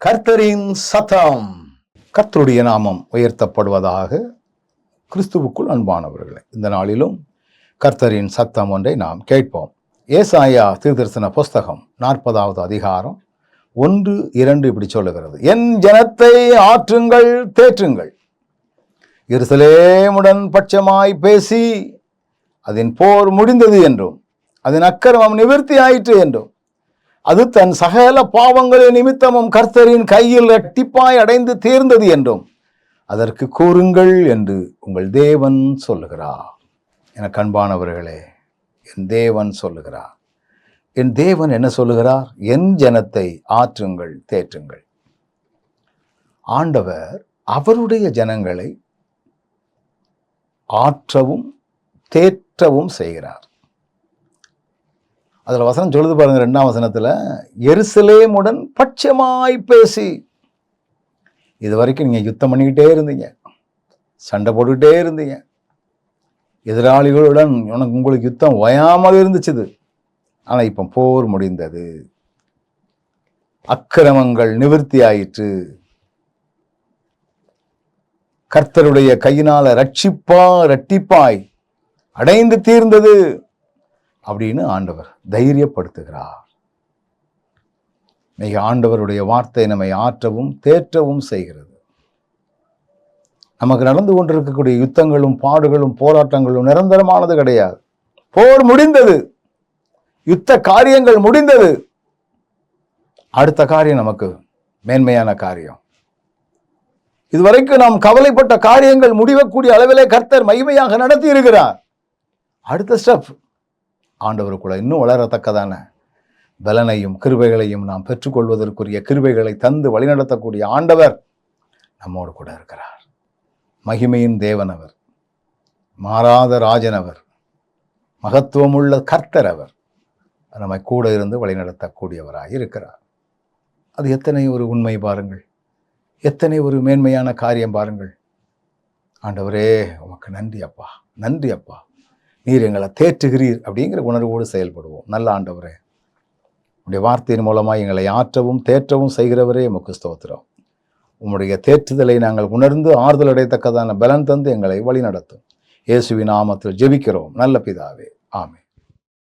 கர்த்தரின் சத்தம் கர்த்தருடைய நாமம் உயர்த்தப்படுவதாக கிறிஸ்துவுக்குள் அன்பானவர்களே இந்த நாளிலும் கர்த்தரின் சத்தம் ஒன்றை நாம் கேட்போம். ஏசாயா தீர்தரிசன புஸ்தகம் நாற்பதாவது அதிகாரம் ஒன்று இரண்டு இப்படி சொல்லுகிறது. என் ஜனத்தை ஆற்றுங்கள் தேற்றுங்கள். இருசலேமுடன் பட்சமாய் பேசி அதன் போர் முடிந்தது என்றும் அதன் அக்கிரமம் நிவர்த்தி ஆயிற்று என்றும் அது தன் சகல பாவங்களின் நிமித்தமும் கர்த்தரின் கையில் எட்டிப்பாய் அடைந்து தீர்ந்தது என்றும் அதற்கு கூறுங்கள் என்று உங்கள் தேவன் சொல்லுகிறார். என கண்பானவர்களே என் தேவன் சொல்லுகிறார். என் தேவன் என்ன சொல்லுகிறார்? என் ஜனத்தை ஆற்றுங்கள் தேற்றுங்கள். ஆண்டவர் அவருடைய ஜனங்களை ஆற்றவும் தேற்றவும் செய்கிறார். அதில் வசனம் சொல்லுது பாருங்கள் ரெண்டாம் வசனத்தில் எருசலேமுடன் பட்சமாய் பேசி. இது வரைக்கும் நீங்கள் யுத்தம் பண்ணிக்கிட்டே இருந்தீங்க. சண்டை போட்டுக்கிட்டே இருந்தீங்க. எதிராளிகளுடன் உனக்கு உங்களுக்கு யுத்தம் ஓயாமல் இருந்துச்சுது. ஆனால் இப்போ போர் முடிந்தது. அக்கிரமங்கள் நிவர்த்தி ஆயிற்று. கர்த்தருடைய கையினால் ரட்சிப்பா ரட்டிப்பாய் அடைந்து தீர்ந்தது. அப்படின்னு ஆண்டவர் தைரியப்படுத்துகிறார். மிக ஆண்டவருடைய வார்த்தை நம்மை ஆற்றவும் தேற்றவும் செய்கிறது. நமக்கு நடந்து கொண்டிருக்கக்கூடிய யுத்தங்களும் பாடுகளும் போராட்டங்களும் நிரந்தரமானது கிடையாது. போர் முடிந்தது. யுத்த காரியங்கள் முடிந்தது. அடுத்த காரியம் நமக்கு மேன்மையான காரியம். இதுவரைக்கும் நாம் கவலைப்பட்ட காரியங்கள் முடிவக்கூடிய அளவிலே கர்த்தர் மகிமையாக நடத்தி இருக்கிறார் அடுத்த ஸ்டெப். ஆண்டவருக்குள்ள இன்னும் வளரத்தக்கதான பலனையும் கிருபைகளையும் நாம் பெற்றுக்கொள்வதற்குரிய கிருபைகளை தந்து வழிநடத்தக்கூடிய ஆண்டவர் நம்மோடு கூட இருக்கிறார். மகிமையின் தேவன் அவர் மாறாத ராஜன் அவர் மகத்துவமுள்ள கர்த்தர் அவர் நம்மை கூட இருந்து வழிநடத்தக்கூடியவராக இருக்கிறார். அது எத்தனை ஒரு உண்மை பாருங்கள். எத்தனை ஒரு மேன்மையான காரியம் பாருங்கள். ஆண்டவரே உமக்கு நன்றி அப்பா நன்றி அப்பா. நீர் எங்களை தேற்றுகிறீர் அப்படிங்கிற உணர்வோடு செயல்படுவோம். நல்ல ஆண்டவரே உடைய வார்த்தையின் மூலமாக எங்களை ஆற்றவும் தேற்றவும் செய்கிறவரே எமக்கு ஸ்தோத்திரம். உம்முடைய தேற்றுதலை நாங்கள் உணர்ந்து ஆறுதல் அடையத்தக்கதான பலன் தந்து எங்களை வழிநடத்தும். இயேசுவின் நாமத்தில் ஜெபிக்கிறோம். நல்ல பிதாவே. ஆமே